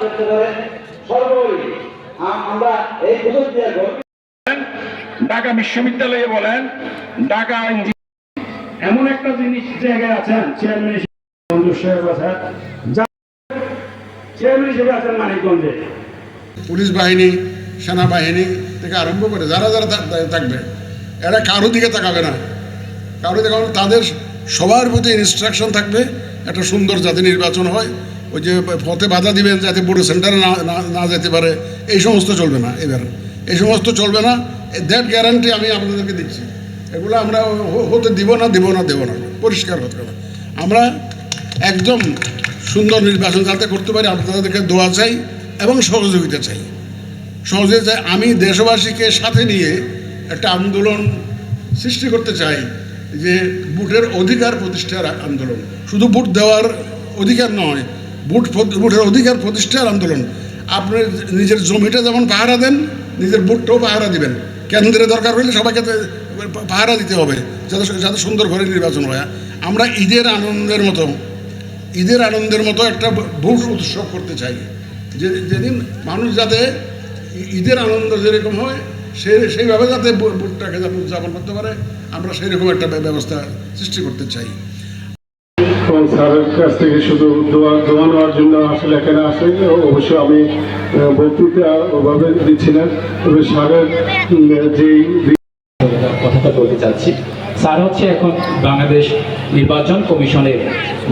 করতে পারে সর্বোপরি আমরা এই ঢাকা বিশ্ববিদ্যালয়ে বলেন, ঢাকা এমন একটা জিনিস জায়গায় আছেন, চেয়ারম্যান আছেন পুলিশ বাহিনী, সেনাবাহিনী থেকে আরম্ভ করে যারা যারা থাক- থাকবে, এরা কারও দিকে তাকাবে না। কারও দিকে তাদের সবার প্রতি ইনস্ট্রাকশন থাকবে, একটা সুন্দর যাতে নির্বাচন হয়। ওই যে পথে বাধা দিবেন যাতে বড় সেন্টারে না, না- না যেতে পারে, এই সমস্ত চলবে না এবার। এই সমস্ত চলবে না দ্যাট গ্যারান্টি আমি আপনাদেরকে দিচ্ছি। এগুলো আমরা হতে দিব না দিব না, দেব না, পরিষ্কার হতে হবে। আমরা একদম সুন্দর নির্বাচন যাতে করতে পারি, আপনাদেরকে দোয়া চাই এবং সহযোগিতা চাই। সহজে চাই। আমি দেশবাসীকে সাথে নিয়ে একটা আন্দোলন সৃষ্টি করতে চাই যে ভোটের অধিকার প্রতিষ্ঠার আন্দোলন। শুধু ভোট দেওয়ার অধিকার নয় ভোট ভোটের অধিকার প্রতিষ্ঠার আন্দোলন। আপনি নিজের জমিটা যেমন পাহারা দেন, নিজের ভোটটাও পাহারা দিবেন। কেন্দ্রে দরকার হলে সবাইকে পাহারা দিতে হবে, যাতে যাতে সুন্দর করে নির্বাচন হয়। আমরা ঈদের আনন্দের মতো, ঈদের আনন্দের মতো একটা ভোট উৎসব করতে চাই। যে যেদিন মানুষ যাতে ঈদের আনন্দ যেরকম হয়, সে সেইভাবে যাতে ভোটটাকে যাতে উদযাপন করতে পারে, আমরা সেইরকম একটা ব্যবস্থা সৃষ্টি করতে চাই। স্যারের কাছ থেকে শুধু দোয়া জন্য আসে আমি বক্তৃতা ওভাবে দিচ্ছি না। তবে স্যারের যেই কথাটা বলতে চাচ্ছি, স্যার হচ্ছে এখন বাংলাদেশ নির্বাচন কমিশনের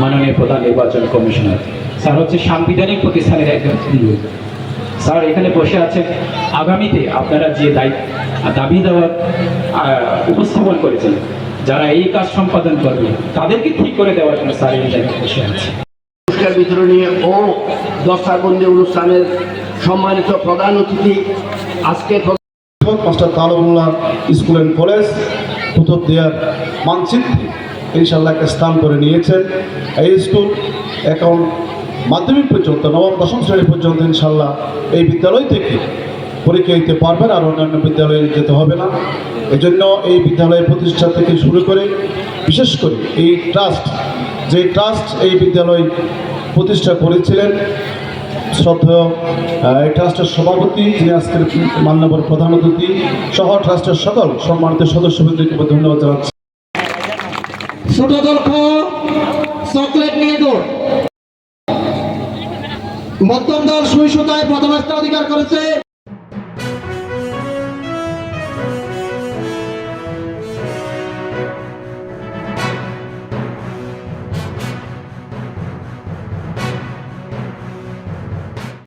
মাননীয় প্রধান নির্বাচন কমিশনার। স্যার হচ্ছে সাংবিধানিক প্রতিষ্ঠানের একজন স্যার, এখানে বসে আছেন। আগামীতে আপনারা যে দায়িত্ব, দাবি দেওয়ার উপস্থাপন করেছেন যারা এই কাজ সম্পাদন করবে তাদেরকে ঠিক করে দেওয়ার জন্য স্যার এই জায়গায় বসে আছে। পুরস্কার বিতরণী ও দস্তারবন্দি অনুষ্ঠানের সম্মানিত প্রধান অতিথি আজকে মাস্টার তালুল্লাহ স্কুল অ্যান্ড কলেজ কুতুবদিয়ার মানচিত্রে ইনশাল্লাহ একটা স্থান করে নিয়েছেন। এই স্কুল এখন মাধ্যমিক পর্যন্ত নবম দশম শ্রেণি পর্যন্ত ইনশাল্লাহ এই বিদ্যালয় থেকে পরীক্ষা দিতে পারবেন আর অন্যান্য বিদ্যালয়ে যেতে হবে না। এজন্য এই বিদ্যালয় প্রতিষ্ঠা থেকে শুরু করে, বিশেষ করে এই ট্রাস্ট, যে ট্রাস্ট এই বিদ্যালয় প্রতিষ্ঠা করেছিলেন, শ্রদ্ধেয় এই ট্রাস্টের সভাপতি যিনি আজকের মান্যবর প্রধান অতিথি, সহ ট্রাস্টের সকল সম্মানিত সদস্যবৃন্দকে ধন্যবাদ জানাচ্ছি। চকলেট মধ্যম দল সুই প্রথম অধিকার করেছে।